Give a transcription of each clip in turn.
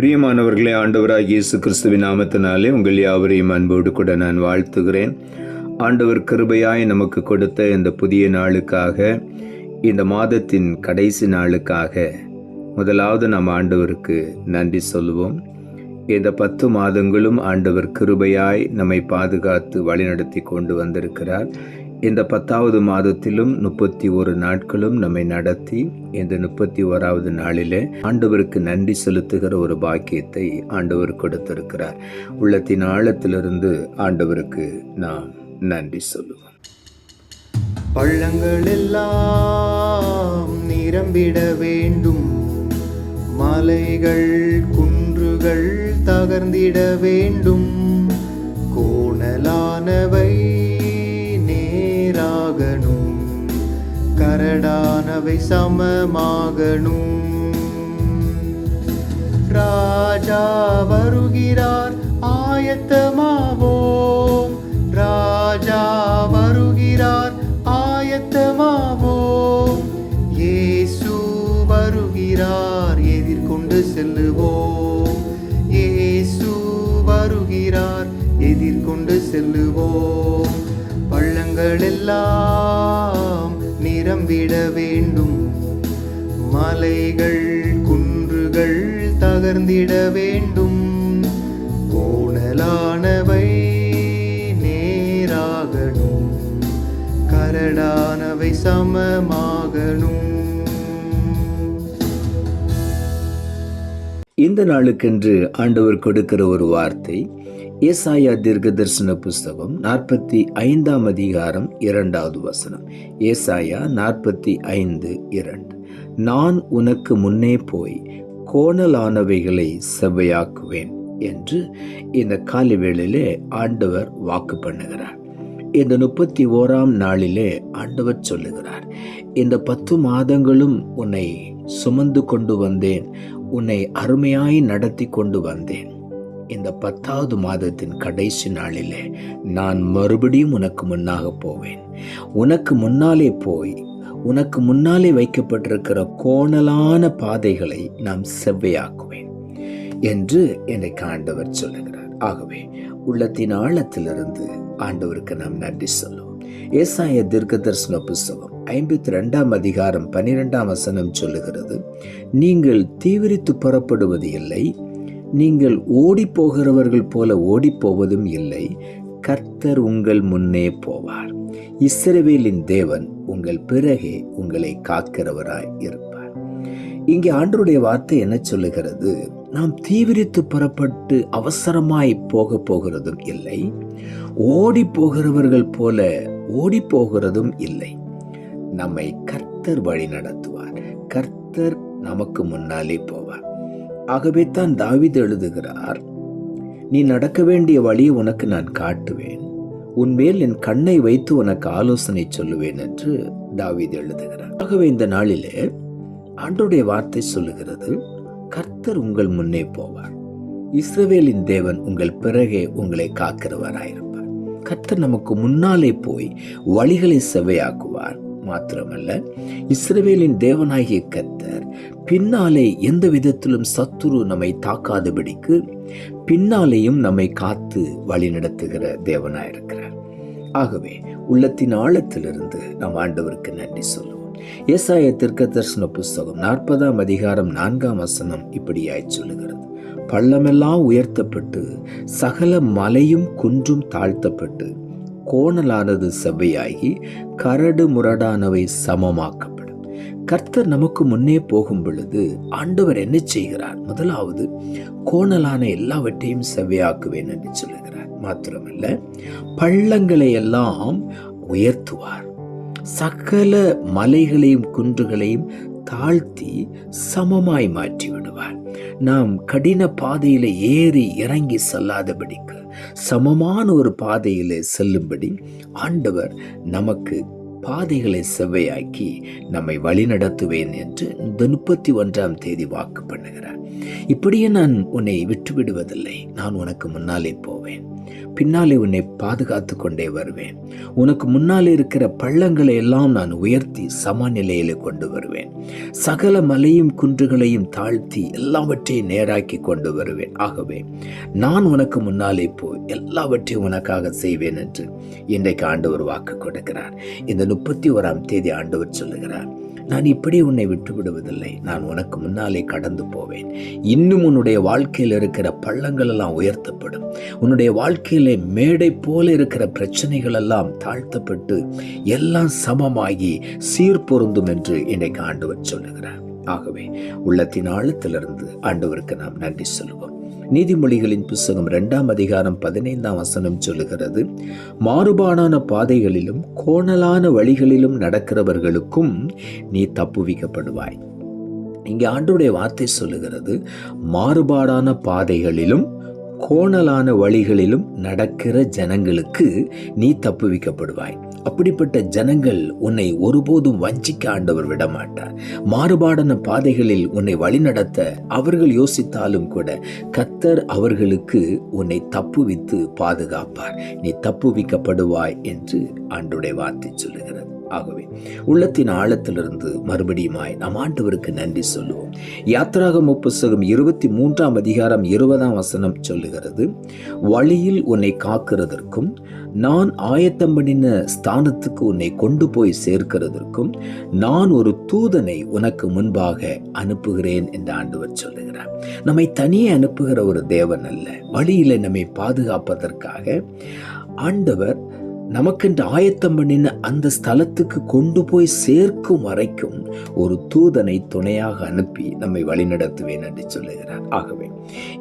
பிரியமானவர்களே ஆண்டவராக இயேசு கிறிஸ்துவின் நாமத்தினாலே உங்கள் யாவரையும் அன்போடு கூட நான் வாழ்த்துகிறேன். ஆண்டவர் கிருபையாய் நமக்கு கொடுத்த இந்த புதிய நாளுக்காக இந்த மாதத்தின் கடைசி நாளுக்காக முதலாவது நாம் ஆண்டவருக்கு நன்றி சொல்லுவோம். இந்த பத்து மாதங்களும் ஆண்டவர் கிருபையாய் நம்மை பாதுகாத்து வழிநடத்தி கொண்டு வந்திருக்கிறார். இந்த பத்தாவது மாதத்திலும் முப்பத்தி ஒரு நாட்களும் நம்மை நடத்தி இந்த முப்பத்தி ஓராவது நாளிலே ஆண்டவருக்கு நன்றி செலுத்துகிற ஒரு பாக்கியத்தை ஆண்டவர் கொடுத்திருக்கிறார். உள்ளத்தின் ஆழத்திலிருந்து ஆண்டவருக்கு நாம் நன்றி சொல்லுவோம். பள்ளங்கள் எல்லாம் நிரம்பிட வேண்டும். மலைகள் குன்றுகள் தகர்ந்திட வேண்டும். கோணலானவை கரடானவை சமமாகணும். ராஜா வருகிறார் ஆயத்தமாவோம். ராஜா வருகிறார் ஆயத்தமாவோம். இயேசு வருகிறார் எதிர்கொண்டு செல்லுவோம். இயேசு வருகிறார் எதிர்கொண்டு செல்லுவோம். பள்ளங்கள் எல்லாம் நிரம்பிட வேண்டும். மலைகள் குன்றுகள் தகர்ந்திட வேண்டும். கோணலானவை நேராகணும். கரடானவை சமமான இந்த நாளுக்கென்று ஆண்டவர் கொடுக்கிற ஒரு வார்த்தை ஏசாயா தீர்க்க தரிசன புஸ்தகம் நாற்பத்தி ஐந்தாம் அதிகாரம் இரண்டாவது வசனம். ஏசாயா நாற்பத்தி ஐந்து இரண்டு. நான் உனக்கு முன்னே போய் கோணலானவைகளை செவ்வையாக்குவேன் என்று இந்த காலை வேளையிலே ஆண்டவர் வாக்கு பண்ணுகிறார். இந்த முப்பத்தி ஓராம் நாளிலே ஆண்டவர் சொல்லுகிறார் இந்த பத்து மாதங்களும் உன்னை சுமந்து கொண்டு வந்தேன். உன்னை அருமையாய் நடத்தி கொண்டு வந்தேன். இந்த பத்தாவது மாதத்தின் கடைசி நாளிலே நான் மறுபடியும் உனக்கு முன்னாக போவேன். உனக்கு முன்னாலே போய் உனக்கு முன்னாலே வைக்கப்பட்டிருக்கிற கோணலான பாதைகளை நாம் செவ்வையாக்குவேன் என்று என்னை ஆண்டவர் சொல்லுகிறார். ஆகவே உள்ளத்தின் ஆழத்திலிருந்து ஆண்டவருக்கு நாம் நன்றி சொல்லுவோம். ஏசாய தீர்க்க தரிசன புஸ்தகம் ஐம்பத்தி ரெண்டாம் அதிகாரம் பனிரெண்டாம் வசனம் சொல்லுகிறது நீங்கள் தீவிரித்து புறப்படுவது இல்லை நீங்கள் ஓடி போகிறவர்கள் போல ஓடி போவதும் இல்லை கர்த்தர் உங்கள் முன்னே போவார். இஸ்ரவேலின் தேவன் உங்கள் பிறகே உங்களை காக்கிறவராய் இருப்பார். இங்கே ஆண்டருடைய வார்த்தை என்ன சொல்லுகிறது நாம் தீவிரித்து புறப்பட்டு அவசரமாய் போக போகிறதும் இல்லை ஓடி போகிறவர்கள் போல ஓடி போகிறதும் இல்லை. நம்மை கர்த்தர் வழி நடத்துவார். கர்த்தர் நமக்கு முன்னாலே போவார். ஆகவே தான் தாவித் எழுதுகிறார் நீ நடக்க வேண்டிய வழியை உனக்கு நான் காட்டுவேன். உன்மேல் என் கண்ணை வைத்து உனக்கு ஆலோசனை சொல்லுவேன் என்று தாவீது எழுதுகிறார். ஆகவே இந்த நாளிலே அன்றுடைய வார்த்தை சொல்லுகிறது கர்த்தர் உங்கள் முன்னே போவார். இஸ்ரவேலின் தேவன் உங்கள் பிறகே உங்களை காக்கிறவராயிருப்பார். கர்த்தர் நமக்கு முன்னாலே போய் வழிகளை செவையாக்குவார் மாத்திரமல்ல இஸ்ரவேலின் தேவனாகிய கத்தர் பின்னாலே எந்த விதத்திலும் சத்துரு நம்மை தாக்காதபடிக்கு பின்னாலேயும் நம்மை காத்து வழிநடத்துகிற தேவனாயிருக்கிறார். ஆகவே உள்ளத்தின் ஆழத்திலிருந்து நாம் ஆண்டவருக்கு நன்றி சொல்லுவோம். ஏசாய திருக்க தரிசன புஸ்தகம் நாற்பதாம் அதிகாரம் நான்காம் வசனம் இப்படியாய் சொல்லுகிறது. பள்ளமெல்லாம் உயர்த்தப்பட்டு சகல மலையும் குன்றும் தாழ்த்தப்பட்டு கோணலானது செவ்வையாகி கரடு முரடானவை சமமாக்கப்படும். கர்த்தர் நமக்கு முன்னே போகும் பொழுது ஆண்டவர் என்ன செய்கிறார்? முதலாவது கோணலான எல்லாவற்றையும் செவ்வையாக்குவேன் என்று சொல்லுகிறார். மாத்திரமல்ல பள்ளங்களை எல்லாம் உயர்த்துவார். சகல மலைகளையும் குன்றுகளையும் தாழ்த்தி சமமாய் மாற்றி விடுவார் நாம் கடின பாதையில ஏறி இறங்கி செல்லாதபடிக்கு சமமான ஒரு பாதையில் செல்லும்படி ஆண்டவர் நமக்கு பாதைகளை செவ்வையாக்கி நம்மை வழிநடத்துவேன் என்று இந்த முப்பத்தி ஒன்றாம் தேதி வாக்கு பண்ணுகிறார். இப்படியே நான் உன்னை விட்டுவிடுவதில்லை. நான் உனக்கு முன்னாலே போவேன். பின்னாலே உன்னை பாதுகாத்து கொண்டே வருவேன். உனக்கு முன்னாலே இருக்கிற பள்ளங்களை எல்லாம் நான் உயர்த்தி சமநிலையில கொண்டு வருவேன். சகல மலையும் குன்றுகளையும் தாழ்த்தி எல்லாவற்றையும் நேராக்கி கொண்டு வருவேன். ஆகவே நான் உனக்கு முன்னாலே போய் எல்லாவற்றையும் உனக்காக செய்வேன் என்று இன்றைக்கு ஆண்டவர் வாக்கு கொடுக்கிறார். இந்த முப்பத்தி ஓராம் தேதி ஆண்டவர் சொல்லுகிறார். நான் இப்படி உன்னை விட்டு விடுவதில்லை. நான் உனக்கு முன்னாலே கடந்து போவேன். இன்னும் உன்னுடைய வாழ்க்கையில் இருக்கிற பள்ளங்கள் எல்லாம் உயர்த்தப்படும். உன்னுடைய வாழ்க்கையிலே மேடை போல இருக்கிற பிரச்சனைகள் எல்லாம் தாழ்த்தப்பட்டு எல்லாம் சமமாகி சீர்பொருந்தும் என்று என்னை ஆண்டவர் சொல்லுகிறார். ஆகவே உள்ளத்தின் ஆழத்திலிருந்து ஆண்டவருக்கு நாம் நன்றி சொல்லுவோம். நீதிமொழிகளின் புஸ்தகம் ரெண்டாம் அதிகாரம் பதினைந்தாம் வசனம் சொல்லுகிறது மாறுபாடான பாதைகளிலும் கோணலான வழிகளிலும் நடக்கிறவர்களுக்கும் நீ தப்புவிக்கப்படுவாய். இங்கே ஆண்டுடைய வார்த்தை சொல்லுகிறது மாறுபாடான பாதைகளிலும் கோணலான வழிகளிலும் நடக்கிற ஜனங்களுக்கு நீ தப்புவிக்கப்படுவாய். அப்படிப்பட்ட ஜனங்கள் உன்னை ஒருபோதும் வஞ்சிக்க ஆண்டவர் விடமாட்டார். மாறுபாடான பாதைகளில் உன்னை வழிநடத்த அவர்கள் யோசித்தாலும் கூட கத்தர் அவர்களுக்கு உன்னை தப்புவித்து பாதுகாப்பார். நீ தப்புவிக்கப்படுவாய் என்று ஆண்டுடைய வார்த்தை சொல்லுகிறது. ஆகவே உள்ளத்தின் ஆழத்திலிருந்து மறுபடியுமாய் நாம் ஆண்டவருக்கு நன்றி சொல்லுவோம். யாத்ராகம புஸ்தகம் இருபத்தி மூன்றாம் அதிகாரம் இருபதாம் வசனம் சொல்லுகிறது வழியில் உன்னை காக்கிறதற்கும் நான் ஆயத்தம் பண்ணின ஸ்தானத்துக்கு உன்னை கொண்டு போய் சேர்க்கிறதற்கும் நான் ஒரு தூதனை உனக்கு முன்பாக அனுப்புகிறேன் என்று ஆண்டவர் சொல்லுகிறார். நம்மை தனியே அனுப்புகிற ஒரு தேவன் அல்ல. வழியில் நம்மை பாதுகாப்பதற்காக ஆண்டவர் நமக்கென்று ஆயத்தம் பண்ணின அந்த ஸ்தலத்துக்கு கொண்டு போய் சேர்க்கும் வரைக்கும் ஒரு தூதனை துணையாக அனுப்பி நம்மை வழிநடத்துவேன் என்று சொல்லுகிறார். ஆகவே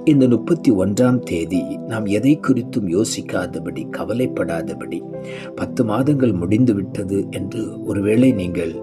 இந்த முப்பத்தி ஒன்றாம் தேதி நாம் எதை குறித்தும் யோசிக்காதபடி கவலைப்படாதபடி பத்து மாதங்கள் முடிந்து விட்டது என்று ஒருவேளை நீங்கள்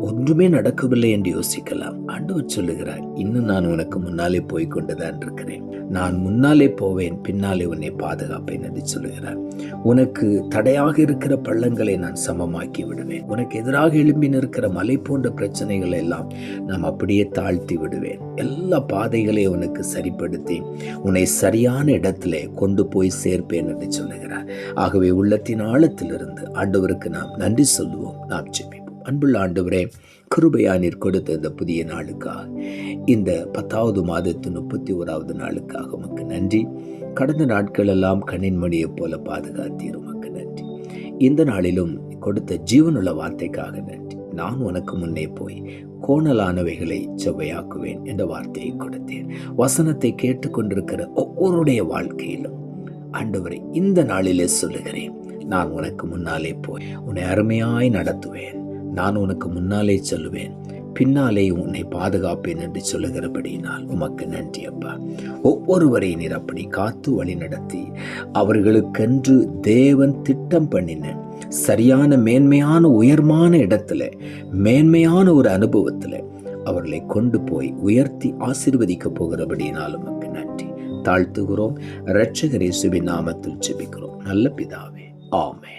ஒன்றுமே நடக்கவில்லை என்று யோசிக்கலாம். ஆண்டவர் சொல்லுகிறார் இன்னும் நான் உனக்கு முன்னாலே போய் கொண்டுதான் இருக்கிறேன். நான் முன்னாலே போவேன் பின்னாலே உன்னை பாதுகாப்பேன் என்று சொல்லுகிறார். உனக்கு தடையாக இருக்கிற பள்ளங்களை நான் சமமாக்கி விடுவேன். உனக்கு எதிராக எழும்பி நிற்கிற மலை போன்ற பிரச்சனைகளை எல்லாம் நாம் அப்படியே தாழ்த்தி விடுவேன். எல்லா பாதைகளையும் உனக்கு சரிப்படுத்தி உன்னை சரியான இடத்திலே கொண்டு போய் சேர்ப்பேன் என்று சொல்லுகிறார். ஆகவே உள்ளத்தின் ஆழத்திலிருந்து ஆண்டவருக்கு நாம் நன்றி சொல்லுவோம் நாம் ஜெபிப்போம். அன்புள்ள ஆண்டவரே கிருபையா நீர் கொடுத்த இந்த புதிய நாளுக்காக இந்த பத்தாவது மாதத்து முப்பத்தி ஓராவது நாளுக்காக உமக்கு நன்றி. கடந்த நாட்கள் எல்லாம் போல பாதுகாத்தீர் உமக்கு நன்றி. இந்த நாளிலும் கொடுத்த ஜீவனுள்ள வார்த்தைக்காக நன்றி. நான் உனக்கு முன்னே போய் கோணலானவைகளை செவ்வையாக்குவேன் என்ற வார்த்தையை கொடுத்தேன். வசனத்தை கேட்டுக்கொண்டிருக்கிற ஒவ்வொருடைய வாழ்க்கையிலும் ஆண்டவரை இந்த நாளிலே சொல்லுகிறேன் நான் உனக்கு முன்னாலே போய் உன்னை அருமையாய் நடத்துவேன். நான் உனக்கு முன்னாலே சொல்லுவேன். பின்னாலே உன்னை பாதுகாப்பேன் என்று சொல்லுகிறபடியினால் உமக்கு நன்றி அப்பா. ஒவ்வொருவரை நீர் அப்படி காத்து வழி நடத்தி அவர்களுக்கென்று தேவன் திட்டம் பண்ணின சரியான மேன்மையான உயர்மான இடத்துல மேன்மையான ஒரு அனுபவத்தில் அவர்களை கொண்டு போய் உயர்த்தி ஆசீர்வதிக்க போகிறபடியினால் உமக்கு நன்றி. தாழ்த்துகிறோம். இரட்சகரே சுபி நாமத்தில் ஜெபிக்கிறோம். நல்ல பிதாவே. ஆமே